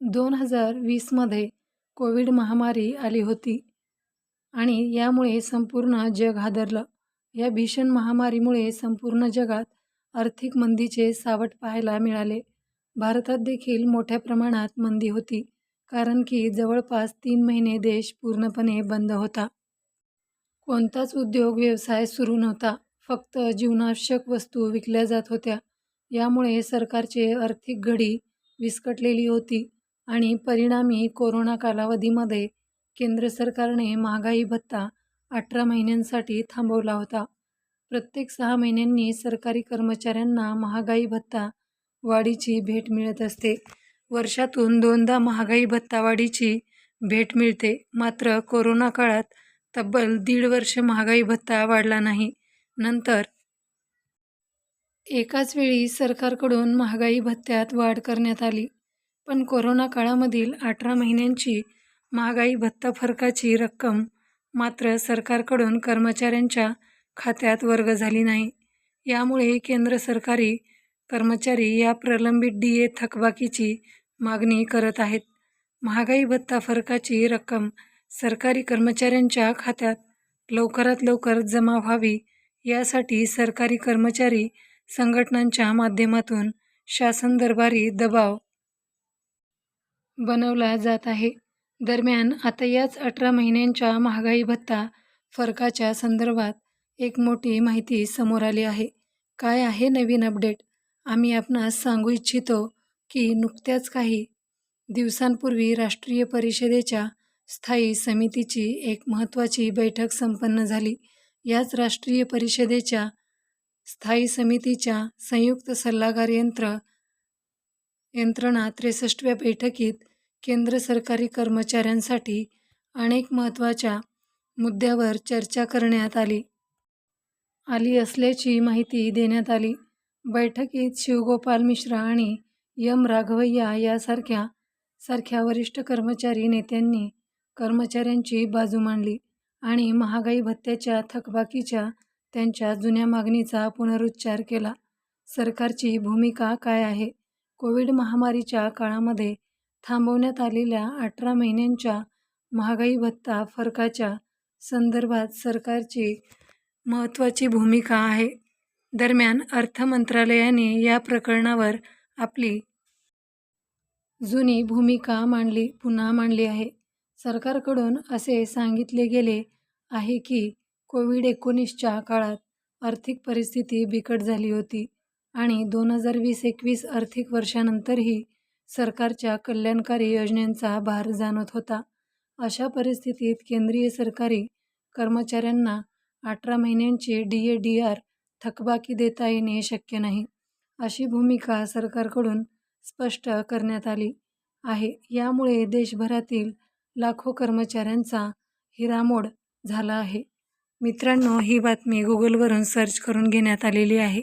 दोन हजार वीसमध्ये कोविड महामारी आली होती आणि यामुळे संपूर्ण जग हादरलं. या भीषण महामारीमुळे संपूर्ण जगात आर्थिक मंदीचे सावट पाहायला मिळाले. भारतात देखील मोठ्या प्रमाणात मंदी होती कारण की जवळपास तीन महिने देश पूर्णपणे बंद होता. कोणताच उद्योग व्यवसाय सुरू नव्हता. फक्त जीवनावश्यक वस्तू विकल्या जात होत्या. यामुळे सरकारचे आर्थिक घडी विस्कटलेली होती. आणि परिणामी कोरोना कालावधीमध्ये केंद्र सरकारने महागाई भत्ता अठरा महिन्यांसाठी थांबवला होता. प्रत्येक सहा महिन्यांनी सरकारी कर्मचाऱ्यांना महागाई भत्ता वाढीची भेट मिळत असते. वर्षातून दोनदा महागाई भत्ता वाढीची भेट मिळते. मात्र कोरोना काळात तब्बल दीड वर्ष महागाई भत्ता वाढला नाही. नंतर एकाच वेळी सरकारकडून महागाई भत्त्यात वाढ करण्यात आली. पण कोरोना काळामधील अठरा महिन्यांची महागाई भत्ता फरकाची रक्कम मात्र सरकारकडून कर्मचाऱ्यांच्या खात्यात वर्ग झाली नाही. यामुळे केंद्र सरकारी कर्मचारी या प्रलंबित डी ए थकबाकीची मागणी करत आहेत. महागाई भत्ता फरकाची रक्कम सरकारी कर्मचाऱ्यांच्या खात्यात लवकरात लवकर जमा व्हावी यासाठी सरकारी कर्मचारी संघटनांच्या माध्यमातून शासन दरबारी दबाव बनवला जात आहे. दरम्यान आता याच अठरा महिन्यांच्या महागाई भत्ता फरकाच्या संदर्भात एक मोठी माहिती समोर आली आहे. काय आहे नवीन अपडेट? आम्ही आपणास सांगू इच्छितो की नुकत्याच काही दिवसांपूर्वी राष्ट्रीय परिषदेच्या स्थायी समितीची एक महत्त्वाची बैठक संपन्न झाली. याच राष्ट्रीय परिषदेच्या स्थायी समितीच्या संयुक्त सल्लागार यंत्र यंत्रणा त्रेसष्टव्या बैठकीत केंद्र सरकारी कर्मचाऱ्यांसाठी अनेक महत्त्वाच्या मुद्द्यावर चर्चा करण्यात आली. आली असल्याची माहिती देण्यात आली. बैठकीत शिवगोपाल मिश्रा आणि यम राघवय्या यासारख्या सारख्या वरिष्ठ कर्मचारी नेत्यांनी कर्मचाऱ्यांची बाजू मांडली आणि महागाई भत्त्याच्या थकबाकीच्या त्यांच्या जुन्या मागणीचा पुनरुच्चार केला. सरकारची भूमिका काय आहे? कोविड महामारीच्या काळामध्ये थांबवण्यात आलेल्या अठरा महिन्यांच्या महागाई भत्ता फरकाच्या संदर्भात सरकारची महत्त्वाची भूमिका आहे. दरम्यान अर्थ मंत्रालयाने या प्रकरणावर आपली जुनी भूमिका मांडली पुन्हा मांडली आहे. सरकारकडून असे सांगितले गेले आहे की कोविड एकोणीसच्या काळात आर्थिक परिस्थिती बिकट झाली होती. आणि दोन हजार वीस एकवीस आर्थिक वर्षानंतरही सरकारच्या कल्याणकारी योजनांचा भार जाणवत होता. अशा परिस्थितीत केंद्रीय सरकारी कर्मचाऱ्यांना अठरा महिन्यांची डी ए डी आर थकबाकी देता येणे शक्य नाही अशी भूमिका सरकारकडून स्पष्ट करण्यात आली आहे. यामुळे देशभरातील लाखो कर्मचाऱ्यांचा हिरामोड झाला आहे. मित्रांनो ही बातमी गुगलवरून सर्च करून घेण्यात आलेली आहे.